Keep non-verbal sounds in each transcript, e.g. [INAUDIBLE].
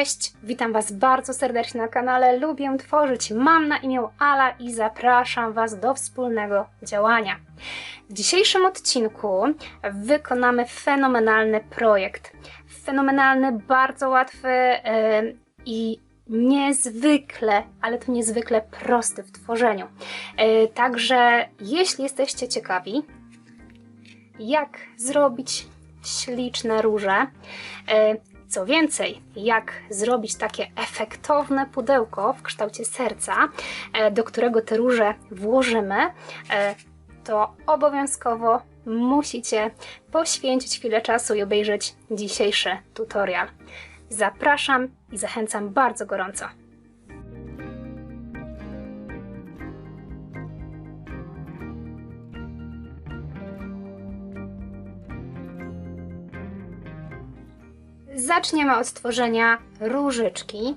Cześć, witam Was bardzo serdecznie na kanale Lubię Tworzyć. Mam na imię Ala i zapraszam Was do wspólnego działania. W dzisiejszym odcinku wykonamy fenomenalny projekt. Fenomenalny, bardzo łatwy yy, i niezwykle, ale to niezwykle prosty w tworzeniu. Yy, Także jeśli jesteście ciekawi, jak zrobić śliczne róże, yy, co więcej, jak zrobić takie efektowne pudełko w kształcie serca, e, do którego te róże włożymy, e, to obowiązkowo musicie poświęcić chwilę czasu i obejrzeć dzisiejszy tutorial. Zapraszam i zachęcam bardzo gorąco. Zaczniemy od stworzenia różyczki.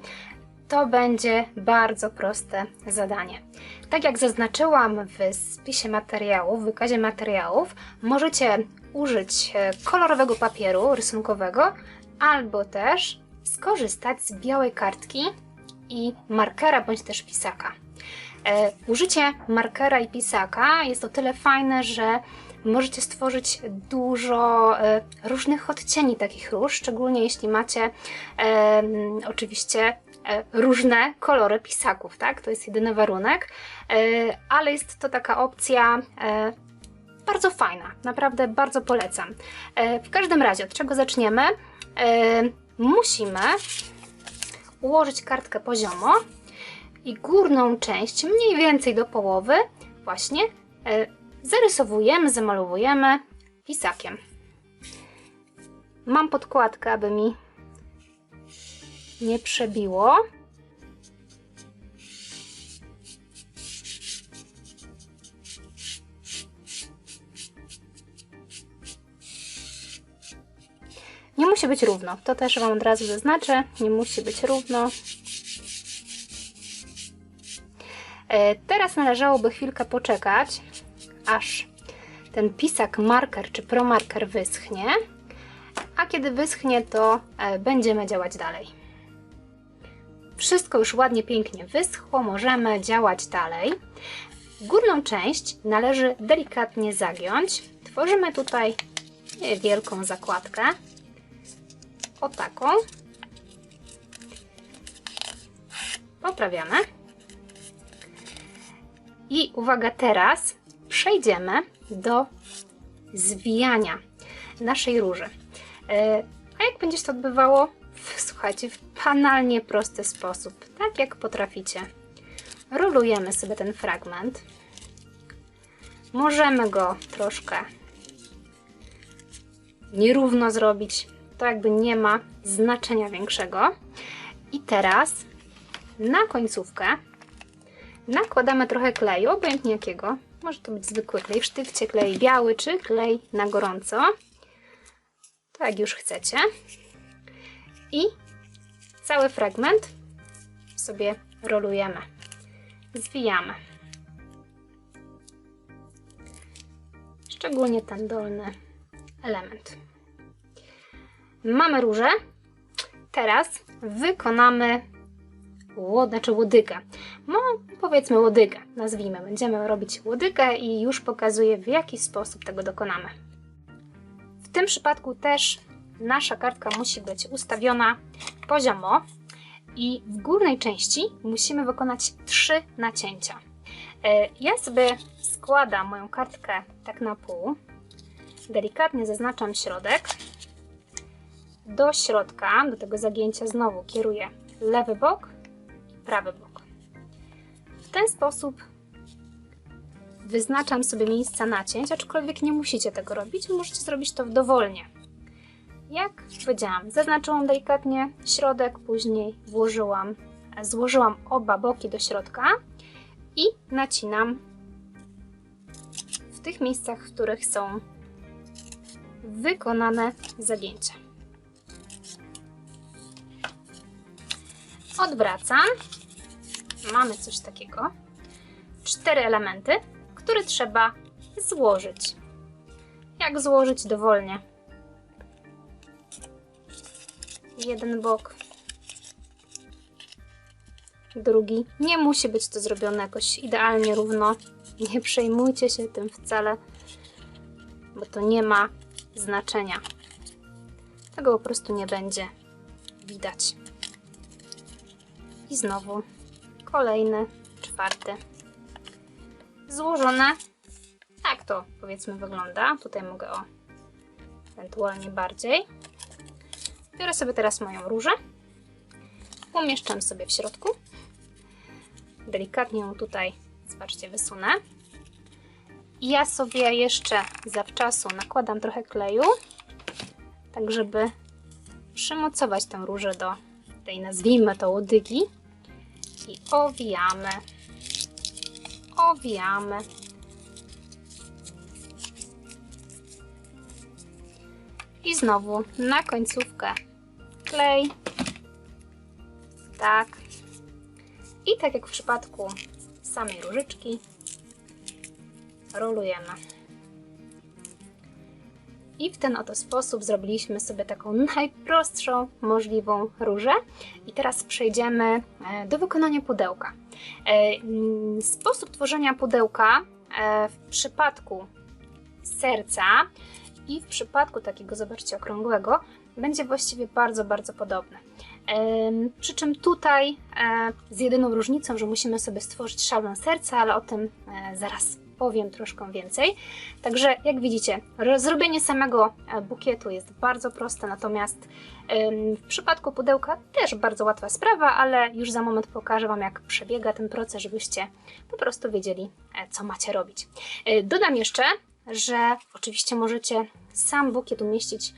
To będzie bardzo proste zadanie. Tak jak zaznaczyłam w spisie materiałów, w wykazie materiałów, możecie użyć e, kolorowego papieru rysunkowego albo też skorzystać z białej kartki i markera bądź też pisaka. E, użycie markera i pisaka jest o tyle fajne, że możecie stworzyć dużo e, różnych odcieni takich róż, szczególnie jeśli macie e, oczywiście e, różne kolory pisaków, tak? To jest jedyny warunek, e, ale jest to taka opcja e, bardzo fajna, naprawdę bardzo polecam. E, w każdym razie, od czego zaczniemy? E, musimy ułożyć kartkę poziomo i górną część, mniej więcej do połowy, właśnie e, zarysowujemy, zamalowujemy pisakiem. Mam podkładkę, aby mi nie przebiło. Nie musi być równo. To też Wam od razu zaznaczę. Nie musi być równo. Teraz należałoby chwilkę poczekać, aż ten pisak marker czy promarker wyschnie, a kiedy wyschnie, to e, będziemy działać dalej. Wszystko już ładnie, pięknie wyschło, możemy działać dalej. Górną część należy delikatnie zagiąć. Tworzymy tutaj wielką zakładkę. O taką. Poprawiamy. I uwaga, teraz przejdziemy do zwijania naszej róży. E, A jak będzie się to odbywało? W, słuchajcie, w banalnie prosty sposób, tak jak potraficie. Rolujemy sobie ten fragment. Możemy go troszkę nierówno zrobić. To jakby nie ma znaczenia większego. I teraz na końcówkę nakładamy trochę kleju, obojętnie jakiego. Może to być zwykły klej w sztywcie, klej biały czy klej na gorąco. To jak już chcecie. I cały fragment sobie rolujemy. Zwijamy. Szczególnie ten dolny element. Mamy różę. Teraz wykonamy łod, znaczy łodygę. No, powiedzmy łodygę, nazwijmy. Będziemy robić łodygę i już pokazuję, w jaki sposób tego dokonamy. W tym przypadku też nasza kartka musi być ustawiona poziomo i w górnej części musimy wykonać trzy nacięcia. E, Ja sobie składam moją kartkę tak na pół. Delikatnie zaznaczam środek. Do środka, do tego zagięcia znowu kieruję lewy bok i prawy bok. Ten sposób wyznaczam sobie miejsca nacięć, aczkolwiek nie musicie tego robić, możecie zrobić to dowolnie. Jak powiedziałam, zaznaczyłam delikatnie środek, później włożyłam, złożyłam oba boki do środka i nacinam w tych miejscach, w których są wykonane zagięcia. Odwracam. Mamy coś takiego. Cztery elementy, które trzeba złożyć. Jak złożyć dowolnie? Jeden bok, drugi. Nie musi być to zrobione jakoś idealnie równo. Nie przejmujcie się tym wcale, bo to nie ma znaczenia. Tego po prostu nie będzie widać. I znowu kolejny, czwarty. Złożone. Tak to powiedzmy wygląda. Tutaj mogę o ewentualnie bardziej. Biorę sobie teraz moją różę. Umieszczam sobie w środku. Delikatnie ją tutaj, zobaczcie, wysunę. I ja sobie jeszcze zawczasu nakładam trochę kleju, tak żeby przymocować tę różę do tej, nazwijmy to, łodygi. I owijamy. Owijamy. I znowu na końcówkę klej. Tak. I tak jak w przypadku samej różyczki, rolujemy. I w ten oto sposób zrobiliśmy sobie taką najprostszą możliwą różę. I teraz przejdziemy e, do wykonania pudełka. E, mm, Sposób tworzenia pudełka e, w przypadku serca i w przypadku takiego, zobaczcie, okrągłego, będzie właściwie bardzo, bardzo podobny. Przy czym tutaj z jedyną różnicą, że musimy sobie stworzyć szablon serca, ale o tym zaraz powiem troszkę więcej. Także jak widzicie, ro- zrobienie samego e, bukietu jest bardzo proste, natomiast w przypadku pudełka też bardzo łatwa sprawa, ale już za moment pokażę Wam, jak przebiega ten proces, żebyście po prostu wiedzieli, e, co macie robić. E, Dodam jeszcze, że oczywiście możecie sam bukiet umieścić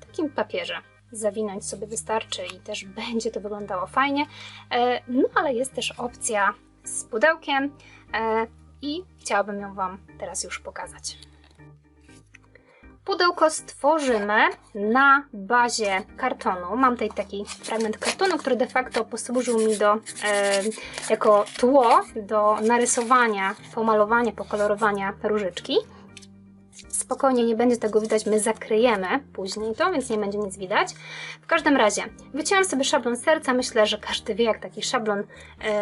w takim papierze. Zawinąć sobie wystarczy i też [LAUGHS] będzie to wyglądało fajnie. No ale jest też opcja z pudełkiem i chciałabym ją Wam teraz już pokazać. Pudełko stworzymy na bazie kartonu. Mam tutaj taki fragment kartonu, który de facto posłużył mi do, e, jako tło do narysowania, pomalowania, pokolorowania różyczki. Spokojnie, nie będzie tego widać, my zakryjemy później to, więc nie będzie nic widać. W każdym razie, wyciąłam sobie szablon serca, myślę, że każdy wie, jak taki szablon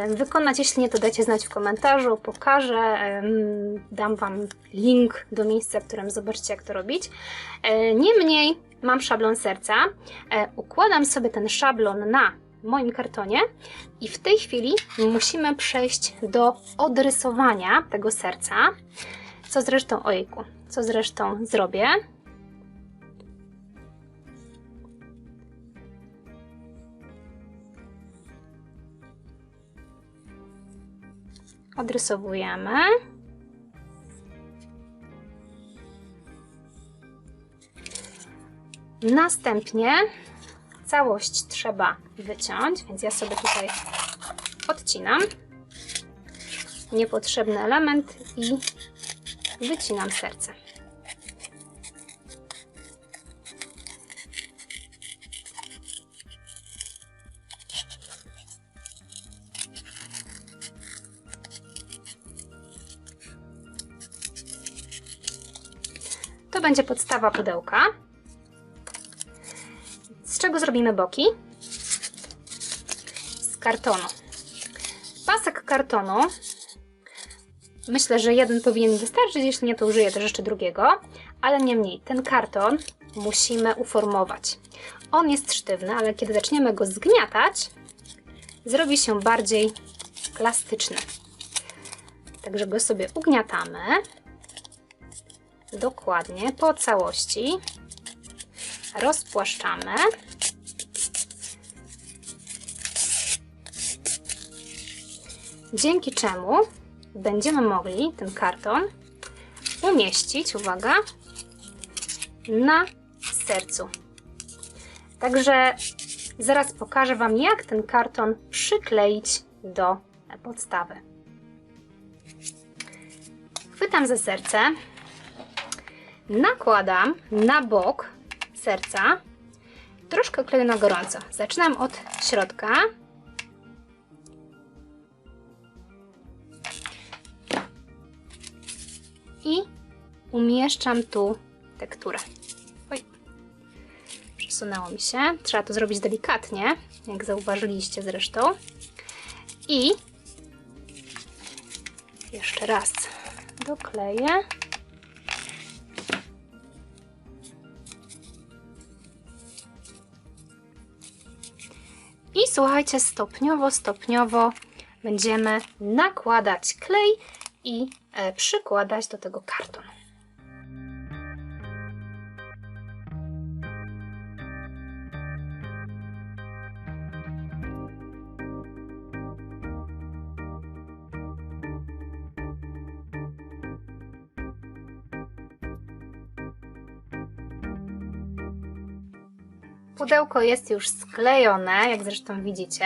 wykonać. Jeśli nie, to dajcie znać w komentarzu, pokażę, dam Wam link do miejsca, w którym zobaczcie, jak to robić. E, Niemniej, mam szablon serca, e, układam sobie ten szablon na moim kartonie i w tej chwili musimy przejść do odrysowania tego serca, co zresztą, ojku, co zresztą zrobię. Odrysowujemy. Następnie całość trzeba wyciąć, więc ja sobie tutaj odcinam niepotrzebny element i wycinam serce. Będzie podstawa pudełka. Z czego zrobimy boki? Z kartonu. Pasek kartonu Myślę, że jeden powinien wystarczyć, jeśli nie, to użyję też jeszcze drugiego, ale niemniej ten karton musimy uformować. On jest sztywny, ale kiedy zaczniemy go zgniatać, zrobi się bardziej plastyczny. Także go sobie ugniatamy dokładnie po całości, rozpłaszczamy. Dzięki czemu będziemy mogli ten karton umieścić, uwaga, na sercu. Także zaraz pokażę Wam, jak ten karton przykleić do podstawy. Chwytam za serce, nakładam na bok serca troszkę kleju na gorąco. Zaczynam od środka, i umieszczam tu tekturę. Oj, przesunęło mi się. Trzeba to zrobić delikatnie, jak zauważyliście zresztą. I jeszcze raz dokleję. I słuchajcie, stopniowo, stopniowo będziemy nakładać klej i e, przykładać do tego karton. Pudełko jest już sklejone, jak zresztą widzicie.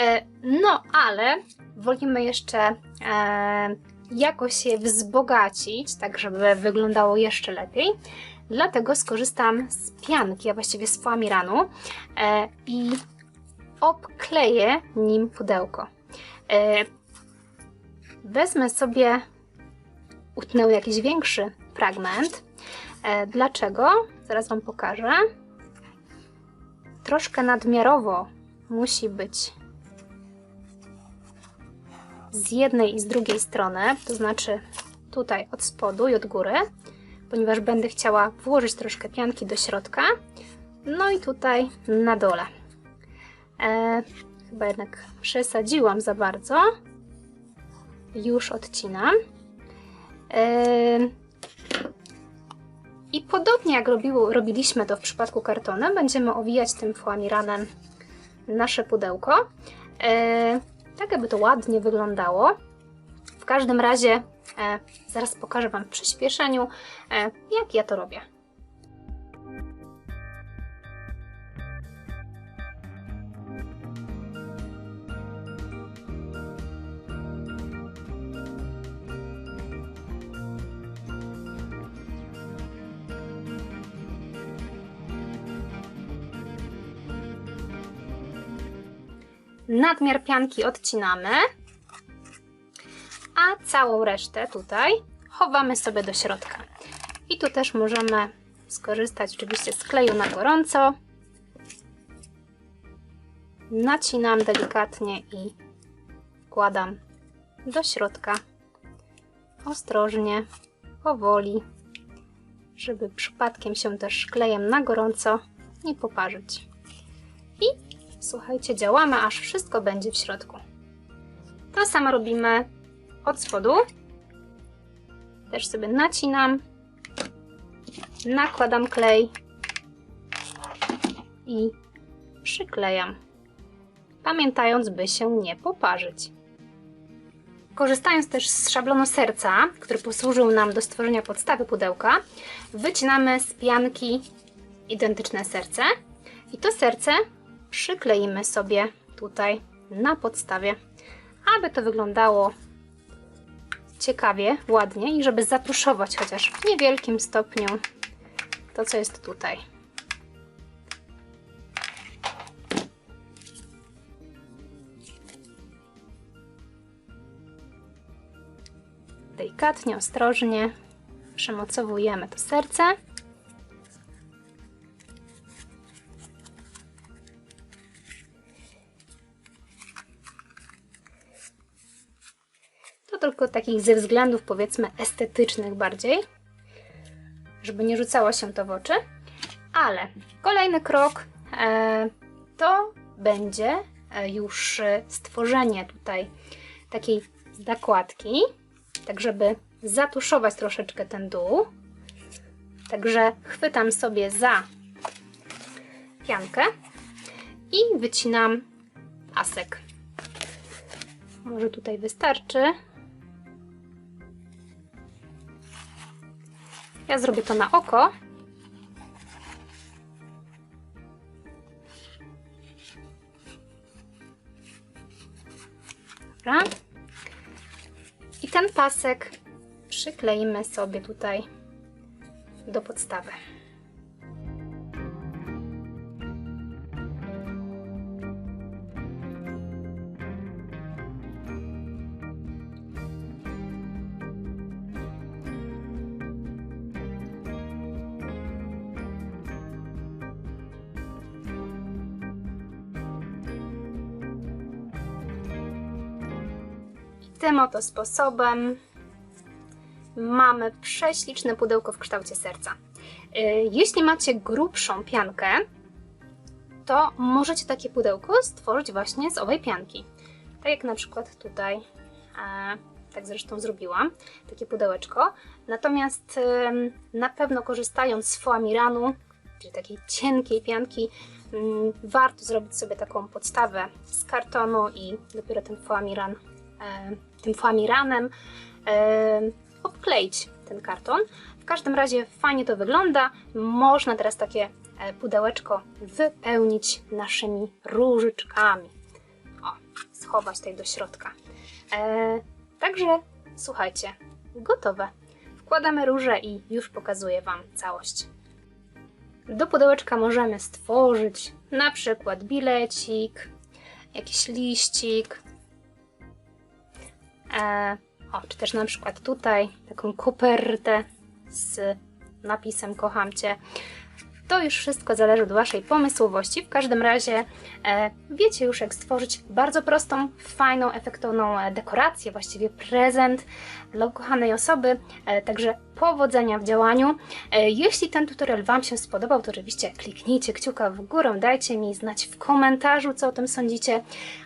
E, No, ale wolimy jeszcze e, jakoś je wzbogacić, tak żeby wyglądało jeszcze lepiej. Dlatego skorzystam z pianki, a właściwie z foamiranu e, i obkleję nim pudełko. Wezmę sobie, utnę jakiś większy fragment. Dlaczego? Zaraz Wam pokażę troszkę nadmiarowo musi być z jednej i z drugiej strony, to znaczy tutaj od spodu i od góry, ponieważ będę chciała włożyć troszkę pianki do środka, no i tutaj na dole. E, chyba jednak przesadziłam za bardzo. Już odcinam. E, i podobnie jak robiło, robiliśmy to w przypadku kartonem, będziemy owijać tym foamiranem nasze pudełko, e, tak aby to ładnie wyglądało. W każdym razie e, zaraz pokażę Wam w przyspieszeniu, e, jak ja to robię. Nadmiar pianki odcinamy, a całą resztę tutaj chowamy sobie do środka. I tu też możemy skorzystać oczywiście z kleju na gorąco. Nacinam delikatnie i wkładam do środka ostrożnie, powoli, żeby przypadkiem się też klejem na gorąco nie poparzyć. I słuchajcie, działamy aż wszystko będzie w środku. To samo robimy od spodu. Też sobie nacinam, nakładam klej i przyklejam, pamiętając, by się nie poparzyć. Korzystając też z szablonu serca, który posłużył nam do stworzenia podstawy pudełka, wycinamy z pianki identyczne serce i to serce przykleimy sobie tutaj na podstawie, aby to wyglądało ciekawie, ładnie i żeby zatuszować chociaż w niewielkim stopniu to, co jest tutaj. Delikatnie, ostrożnie przemocowujemy to serce. Tylko takich ze względów powiedzmy estetycznych bardziej, żeby nie rzucało się to w oczy. Ale kolejny krok e, to będzie e, już stworzenie tutaj takiej zakładki, tak żeby zatuszować troszeczkę ten dół. Także chwytam sobie za piankę i wycinam pasek. Może tutaj wystarczy. Ja zrobię to na oko. Dobra. I ten pasek przykleimy sobie tutaj do podstawy. Tym oto sposobem mamy prześliczne pudełko w kształcie serca. Y, Jeśli macie grubszą piankę, to możecie takie pudełko stworzyć właśnie z owej pianki. Tak jak na przykład tutaj, tak zresztą zrobiłam, takie pudełeczko. Natomiast na pewno korzystając z foamiranu, czyli takiej cienkiej pianki, warto zrobić sobie taką podstawę z kartonu i dopiero ten foamiran, tym foamiranem e, obkleić ten karton. W każdym razie fajnie to wygląda. Można teraz takie e, pudełeczko wypełnić naszymi różyczkami. O, schować tutaj do środka. E, także słuchajcie, gotowe. Wkładamy róże i już pokazuję Wam całość. Do pudełeczka możemy stworzyć na przykład bilecik, jakiś liścik, e, o, czy też na przykład tutaj taką kopertę z napisem Kocham Cię. To już wszystko zależy od Waszej pomysłowości. W każdym razie e, wiecie już, jak stworzyć bardzo prostą, fajną, efektowną e, dekorację, właściwie prezent dla ukochanej osoby. E, także powodzenia w działaniu. E, jeśli ten tutorial Wam się spodobał, to oczywiście kliknijcie kciuka w górę, dajcie mi znać w komentarzu, co o tym sądzicie.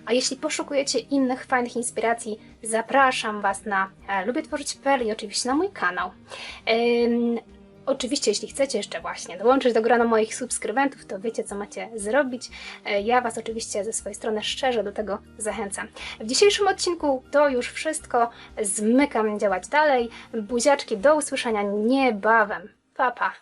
A jeśli poszukujecie innych fajnych inspiracji, zapraszam Was na e, lubię-tworzyć.pl i oczywiście na mój kanał. Ym, Oczywiście, jeśli chcecie jeszcze właśnie dołączyć do grona moich subskrybentów, to wiecie, co macie zrobić. E, Ja Was oczywiście ze swojej strony szczerze do tego zachęcam. W dzisiejszym odcinku to już wszystko. Zmykam działać dalej. Buziaczki, do usłyszenia niebawem. Pa, pa.